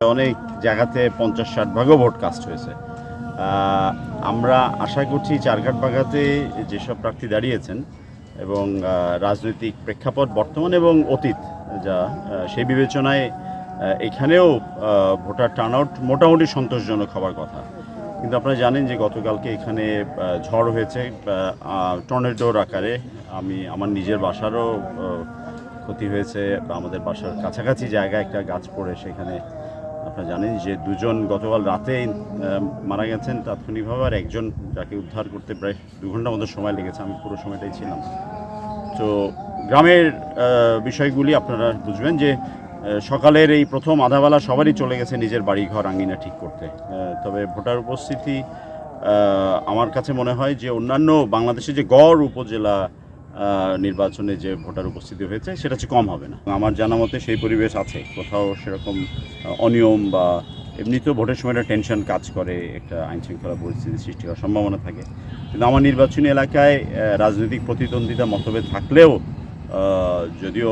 অনেক জায়গাতে পঞ্চাশ ষাট ভাগও ভোট কাস্ট হয়েছে। আমরা আশা করছি চারঘাট বাগাতে যেসব প্রার্থী দাঁড়িয়েছেন এবং রাজনৈতিক প্রেক্ষাপট বর্তমান এবং অতীত যা সেই বিবেচনায় এখানেও ভোটার টার্নআউট মোটামুটি সন্তোষজনক হওয়ার কথা। কিন্তু আপনারা জানেন যে গতকালকে এখানে ঝড় হয়েছে টর্নেডোর আকারে। আমি, আমার নিজের বাসারও ক্ষতি হয়েছে আমাদের বাসার কাছাকাছি জায়গায় একটা গাছ পড়ে সেখানে আপনারা জানেন যে দুজন গতকাল রাতে মারা গেছেন। তাৎক্ষণিকভাবে আর একজন যাকে উদ্ধার করতে প্রায় দু ঘণ্টার মতো সময় লেগেছে, আমি পুরো সময়টাই ছিলাম। তো গ্রামের বিষয়গুলি আপনারা বুঝবেন যে সকালের এই প্রথম আধাবেলা সবারই চলে গেছে নিজের বাড়ি ঘর আঙ্গিনা ঠিক করতে। তবে ভোটার উপস্থিতি আমার কাছে মনে হয় যে অন্যান্য বাংলাদেশে যে গড় উপজেলা নির্বাচনে যে ভোটার উপস্থিতি হয়েছে, সেটা হচ্ছে কম হবে না। আমার জানা মতে সেই পরিবেশ আছে। কোথাও সেরকম অনিয়ম বা এমনিতেও ভোটের সময় একটা টেনশন কাজ করে, একটা আইন শৃঙ্খলা পরিস্থিতি সৃষ্টি হওয়ার সম্ভাবনা থাকে। কিন্তু আমার নির্বাচনী এলাকায় রাজনৈতিক প্রতিদ্বন্দ্বিতা, মতভেদ থাকলেও যদিও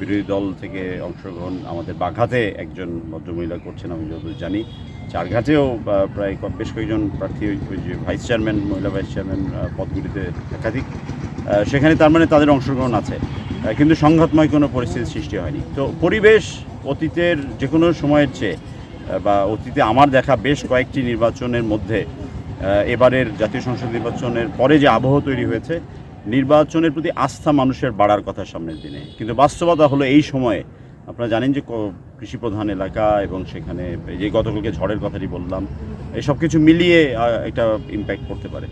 বিরোধী দল থেকে অংশগ্রহণ আমাদের বাঘাতে একজন ভদ্রমহিলা করছেন, আমি যতদূর জানি। চারঘাটেও প্রায় বেশ কয়েকজন প্রার্থী ভাইস চেয়ারম্যান, মহিলা ভাইস চেয়ারম্যান পদগুলিতে একাধিক। সেখানে তার মানে তাদের অংশগ্রহণ আছে। কিন্তু সংঘাতময় কোনো পরিস্থিতির সৃষ্টি হয়নি। তো পরিবেশ অতীতের যে কোনো সময়ের চেয়ে বা অতীতে আমার দেখা বেশ কয়েকটি নির্বাচনের মধ্যে এবারের জাতীয় সংসদ নির্বাচনের পরে যে আবহ তৈরি হয়েছে, নির্বাচনের প্রতি আস্থা মানুষের বাড়ার কথা সামনের দিনে। কিন্তু বাস্তবতা হলো এই সময়ে, আপনারা জানেন যে কৃষি প্রধান এলাকা এবং সেখানে যে গতকালকে ঝড়ের কথাটি বললাম, এই সব কিছু মিলিয়ে একটা ইম্প্যাক্ট করতে পারে।